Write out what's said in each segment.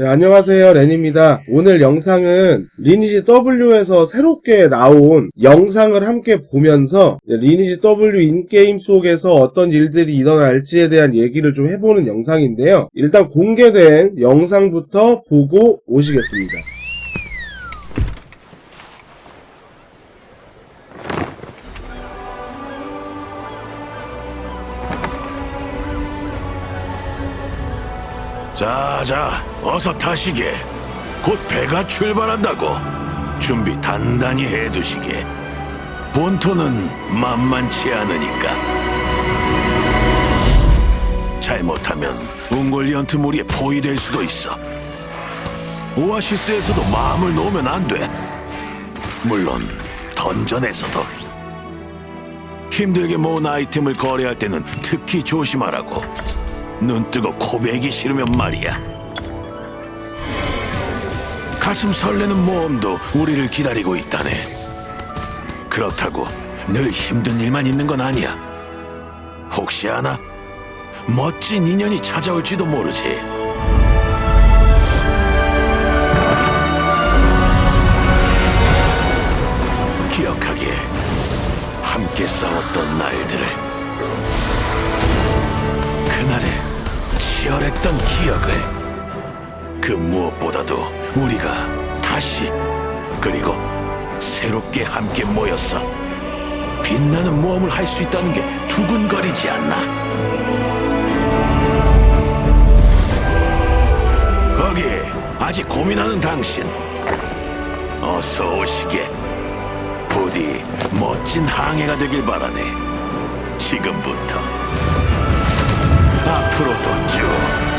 네, 안녕하세요. 렌입니다. 오늘 영상은 리니지 W에서 새롭게 나온 영상을 함께 보면서 리니지 W 인게임 속에서 어떤 일들이 일어날지에 대한 얘기를 좀 해보는 영상인데요. 일단 공개된 영상부터 보고 오시겠습니다 자, 자, 어서 타시게. 곧 배가 출발한다고. 준비 단단히 해두시게. 본토는 만만치 않으니까. 잘못하면 웅골리언트 무리에 포위될 수도 있어. 오아시스에서도 마음을 놓으면 안 돼. 물론 던전에서도. 힘들게 모은 아이템을 거래할 때는 특히 조심하라고. 눈 뜨고 고백이 싫으면 말이야. 가슴 설레는 모험도 우리를 기다리고 있다네. 그렇다고 늘 힘든 일만 있는 건 아니야. 혹시 아나? 멋진 인연이 찾아올지도 모르지. 기억하기에 함께 싸웠던 날들을 그날의 치열했던 기억을 그 무엇보다도 우리가 다시 그리고 새롭게 함께 모였어 빛나는 모험을 할 수 있다는 게 두근거리지 않나? 거기 아직 고민하는 당신 어서 오시게. 부디 멋진 항해가 되길 바라네. 지금부터 앞으로도 쭉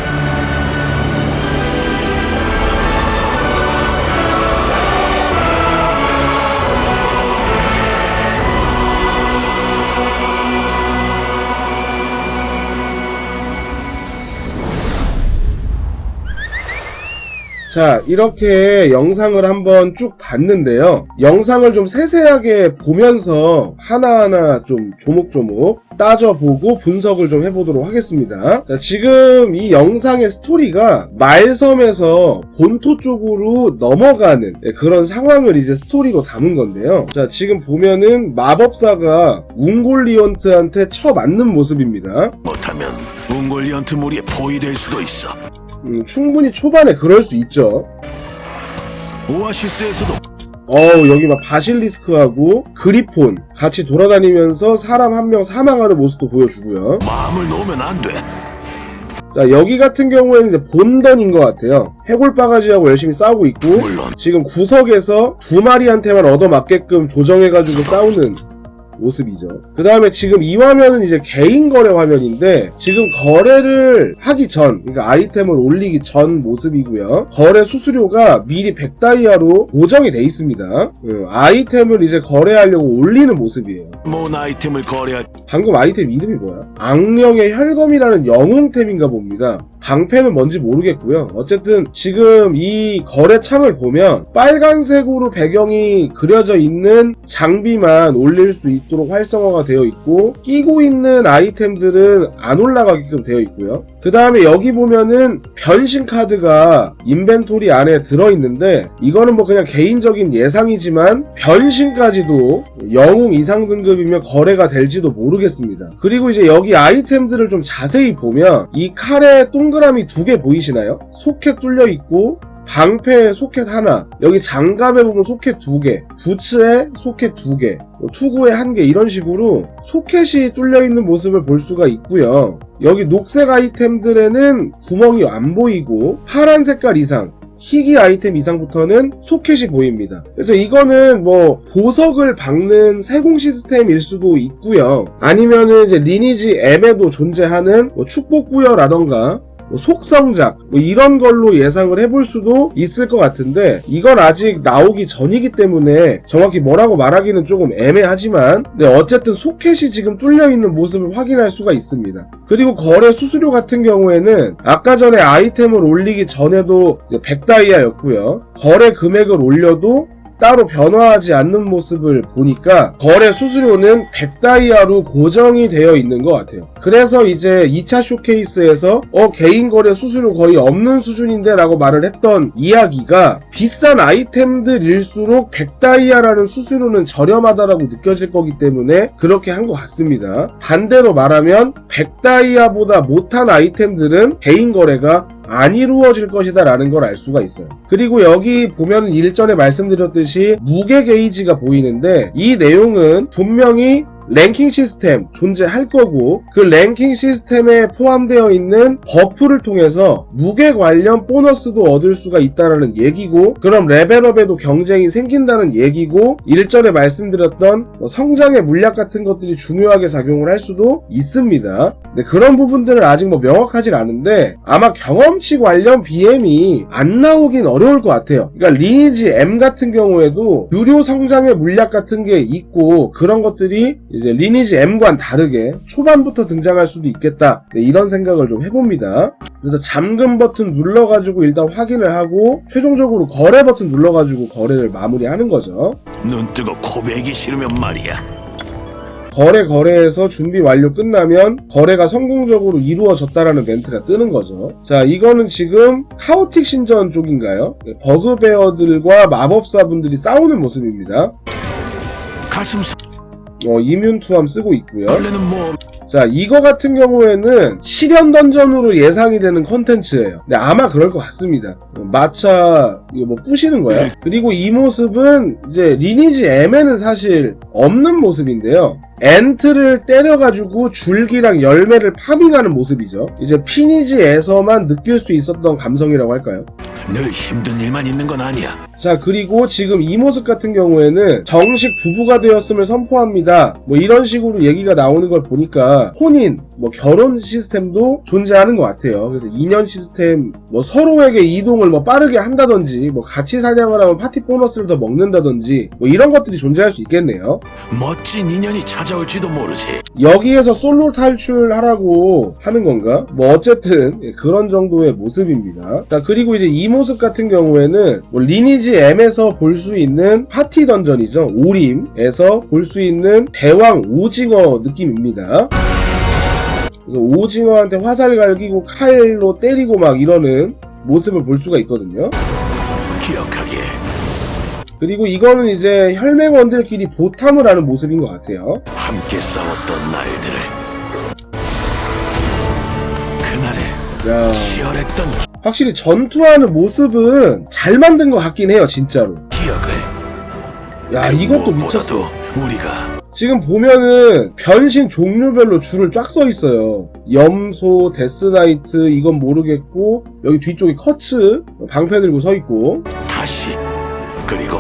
자, 이렇게 영상을 한번 쭉 봤는데요. 영상을 좀 세세하게 보면서 하나하나 좀 조목조목 따져보고 분석을 좀 해보도록 하겠습니다. 자, 지금 이 영상의 스토리가 말섬에서 본토 쪽으로 넘어가는 네, 그런 상황을 이제 스토리로 담은 건데요. 자, 지금 보면은 마법사가 웅골리온트한테 쳐맞는 모습입니다. 못하면 웅골리언트 무리에 포위될 수도 있어 음, 충분히 초반에 그럴 수 있죠. 오아시스에서도 어우 여기 막 바실리스크하고 그리폰 같이 돌아다니면서 사람 한 명 사망하는 모습도 보여주고요. 마음을 놓으면 안 돼 자 여기 같은 경우에는 이제 본던인 것 같아요. 해골 바가지하고 열심히 싸우고 있고 물론 지금 구석에서 두 마리한테만 얻어맞게끔 조정해가지고 싸우는 모습이죠. 그 다음에 지금 이 화면은 이제 개인 거래 화면인데 지금 거래를 하기 전, 그러니까 아이템을 올리기 전 모습이고요. 거래 수수료가 미리 100다이아로 고정이 돼 있습니다. 음, 아이템을 이제 거래하려고 올리는 모습이에요. 모은 아이템을 거래할 방금 아이템 이름이 뭐야? 악령의 혈검이라는 영웅템인가 봅니다. 방패는 뭔지 모르겠고요. 어쨌든 지금 이 거래 창을 보면 빨간색으로 배경이 그려져 있는 장비만 올릴 수 있도록 활성화가 되어 있고 끼고 있는 아이템들은 안 올라가게끔 되어 있고요. 그 다음에 여기 보면은 변신 카드가 인벤토리 안에 들어있는데 이거는 뭐 그냥 개인적인 예상이지만 변신까지도 영웅 이상 등급이면 거래가 될지도 모르겠습니다. 그리고 이제 여기 아이템들을 좀 자세히 보면 이 칼에 동그 라미 두 개 보이시나요? 소켓 뚫려 있고 방패에 소켓 하나, 여기 장갑에 보면 소켓 두 개, 부츠에 소켓 두 개, 뭐 투구에 한 개 이런 식으로 소켓이 뚫려 있는 모습을 볼 수가 있고요. 여기 녹색 아이템들에는 구멍이 안 보이고 파란 색깔 이상, 희귀 아이템 이상부터는 소켓이 보입니다. 그래서 이거는 뭐 보석을 박는 세공 시스템일 수도 있고요. 아니면은 이제 리니지 앱에도 존재하는 뭐 축복구여라던가 뭐 속성작 뭐 이런 걸로 예상을 해볼 수도 있을 것 같은데 이건 아직 나오기 전이기 때문에 정확히 뭐라고 말하기는 조금 애매하지만 네, 어쨌든 소켓이 지금 뚫려 있는 모습을 확인할 수가 있습니다. 그리고 거래 수수료 같은 경우에는 아까 전에 아이템을 올리기 전에도 100다이아였고요. 거래 금액을 올려도 따로 변화하지 않는 모습을 보니까 거래 수수료는 100다이아로 고정이 되어 있는 것 같아요. 그래서 이제 2차 쇼케이스에서 어 개인 거래 수수료 거의 없는 수준인데 라고 말을 했던 이야기가 비싼 아이템들일수록 100다이아라는 수수료는 저렴하다라고 느껴질 거기 때문에 그렇게 한 것 같습니다. 반대로 말하면 100다이아보다 못한 아이템들은 개인 거래가 안 이루어질 것이다 라는 걸 알 수가 있어요. 그리고 여기 보면 일전에 말씀드렸듯이 무게 게이지가 보이는데 이 내용은 분명히 랭킹 시스템 존재할 거고 그 랭킹 시스템에 포함되어 있는 버프를 통해서 무게 관련 보너스도 얻을 수가 있다라는 얘기고 그럼 레벨업에도 경쟁이 생긴다는 얘기고 일전에 말씀드렸던 뭐 성장의 물약 같은 것들이 중요하게 작용을 할 수도 있습니다. 근데 그런 부분들은 아직 뭐 명확하진 않은데 아마 경험치 관련 BM이 안 나오긴 어려울 것 같아요. 그러니까 리니지 M 같은 경우에도 유료 성장의 물약 같은 게 있고 그런 것들이 이제 리니지 M과는 다르게 초반부터 등장할 수도 있겠다. 네, 이런 생각을 좀 해봅니다. 그래서 잠금 버튼 눌러가지고 일단 확인을 하고 최종적으로 거래 버튼 눌러가지고 거래를 마무리하는 거죠. 눈 뜨고 고백이 싫으면 말이야. 거래 거래에서 준비 완료 끝나면 거래가 성공적으로 이루어졌다라는 멘트가 뜨는 거죠. 자, 이거는 지금 카오틱 신전 쪽인가요? 네, 버그베어들과 마법사분들이 싸우는 모습입니다. 가슴 어, 이뮨 투함 쓰고 있고요. 자, 이거 같은 경우에는 실현 던전으로 예상이 되는 컨텐츠예요. 네, 아마 그럴 것 같습니다. 어, 마차 이거 뭐 부시는 거야. 그리고 이 모습은 이제 리니지 M에는 사실 없는 모습인데요. 엔트를 때려가지고 줄기랑 열매를 파밍하는 모습이죠. 이제 피니지에서만 느낄 수 있었던 감성이라고 할까요? 늘 힘든 일만 있는 건 아니야. 자, 그리고 지금 이 모습 같은 경우에는 정식 부부가 되었음을 선포합니다. 뭐 이런 식으로 얘기가 나오는 걸 보니까 혼인, 뭐 결혼 시스템도 존재하는 것 같아요. 그래서 2년 시스템, 뭐 서로에게 이동을 뭐 빠르게 한다든지, 뭐 같이 사냥을 하면 파티 보너스를 더 먹는다든지, 뭐 이런 것들이 존재할 수 있겠네요. 멋진 인연이 찾아올지도 모르지. 여기에서 솔로 탈출하라고 하는 건가? 뭐 어쨌든 예, 그런 정도의 모습입니다. 자 그리고 이제 이 모습 같은 경우에는 뭐 리니지 M에서 볼 수 있는 파티 던전이죠. 오림에서 볼 수 있는 대왕 오징어 느낌입니다. 오징어한테 화살 갈기고 칼로 때리고 막 이러는 모습을 볼 수가 있거든요. 기억하게. 그리고 이거는 이제 혈맹원들끼리 보탐을 하는 모습인 것 같아요. 함께 싸웠던 날들을. 그날의 야. 치열했던 확실히 전투하는 모습은 잘 만든 것 같긴 해요, 진짜로. 기억을. 야, 그 이것도 미쳤어. 우리가 지금 보면은 변신 종류별로 줄을 쫙 써 있어요. 염소, 데스나이트, 이건 모르겠고, 여기 뒤쪽에 커츠, 방패 들고 서 있고. 다시 그리고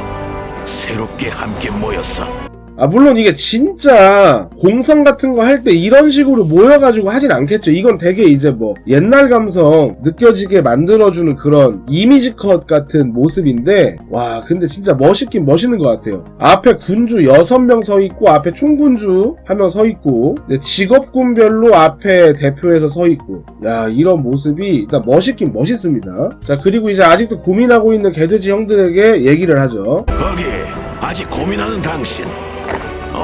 새롭게 함께 모였어. 아, 물론 이게 진짜 공성 같은 거 할 때 이런 식으로 모여가지고 하진 않겠죠. 이건 되게 이제 뭐 옛날 감성 느껴지게 만들어주는 그런 이미지 컷 같은 모습인데, 와, 근데 진짜 멋있긴 멋있는 것 같아요. 앞에 군주 6명 서 있고, 앞에 총군주 한 명 서 있고, 네, 직업군별로 앞에 대표해서 서 있고, 야, 이런 모습이 일단 멋있긴 멋있습니다. 자, 그리고 이제 아직도 고민하고 있는 개돼지 형들에게 얘기를 하죠. 거기 아직 고민하는 당신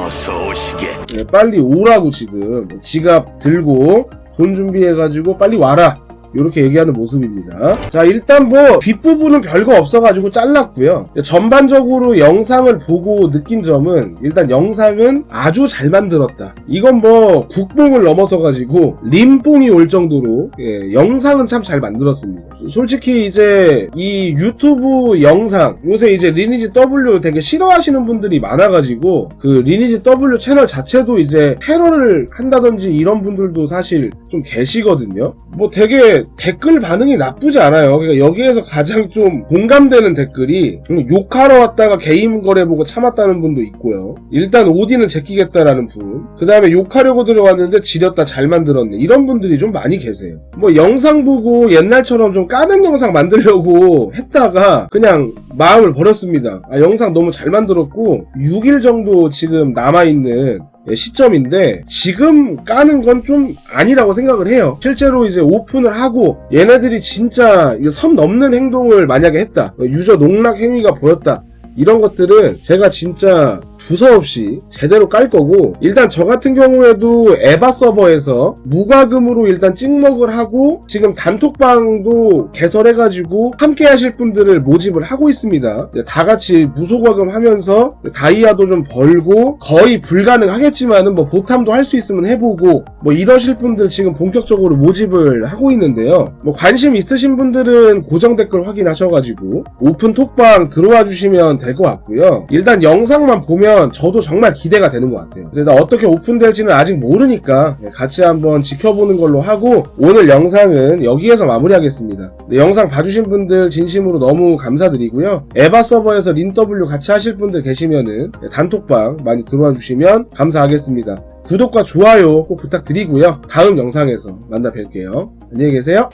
어서 오시게. 네, 빨리 오라고 지금 지갑 들고 돈 준비해가지고 빨리 와라 이렇게 얘기하는 모습입니다. 자 일단 뭐 뒷부분은 별거 없어가지고 잘랐고요. 전반적으로 영상을 보고 느낀 점은 일단 영상은 아주 잘 만들었다. 이건 뭐 국뽕을 넘어서 가지고 림뽕이 올 정도로 예, 영상은 참 잘 만들었습니다. 솔직히 이제 이 유튜브 영상 요새 이제 리니지 W 되게 싫어하시는 분들이 많아가지고 그 리니지 W 채널 자체도 이제 테러를 한다든지 이런 분들도 사실 좀 계시거든요. 뭐 되게 댓글 반응이 나쁘지 않아요. 그러니까 여기에서 가장 좀 공감되는 댓글이 음, 욕하러 왔다가 게임 거래 보고 참았다는 분도 있고요. 일단 오디는 제끼겠다라는 분. 그 다음에 욕하려고 들어왔는데 지렸다 잘 만들었네. 이런 분들이 좀 많이 계세요. 뭐 영상 보고 옛날처럼 좀 까는 영상 만들려고 했다가 그냥 마음을 버렸습니다. 아, 영상 너무 잘 만들었고 6일 정도 지금 남아있는 예, 시점인데 지금 까는 건 좀 아니라고 생각을 해요. 실제로 이제 오픈을 하고 얘네들이 진짜 선 넘는 행동을 만약에 했다. 어, 유저 농락 행위가 보였다. 이런 것들은 제가 진짜 두서없이 제대로 깔 거고 일단 저 같은 경우에도 에바 서버에서 무과금으로 일단 찍먹을 하고 지금 단톡방도 개설해가지고 함께 하실 분들을 모집을 하고 있습니다. 다 같이 무소과금 하면서 다이아도 좀 벌고 거의 불가능하겠지만은 뭐 보탐도 할 수 있으면 해보고 뭐 이러실 분들 지금 본격적으로 모집을 하고 있는데요. 뭐 관심 있으신 분들은 고정 댓글 확인하셔가지고 오픈 톡방 들어와 주시면 될 것 같고요. 일단 영상만 보면 저도 정말 기대가 되는 것 같아요. 근데 나 어떻게 오픈될지는 아직 모르니까 같이 한번 지켜보는 걸로 하고 오늘 영상은 여기에서 마무리하겠습니다. 네, 영상 봐주신 분들 진심으로 너무 감사드리고요. 에바 서버에서 린W 같이 하실 분들 계시면은 단톡방 많이 들어와 주시면 감사하겠습니다. 구독과 좋아요 꼭 부탁드리고요. 다음 영상에서 만나 뵐게요. 안녕히 계세요.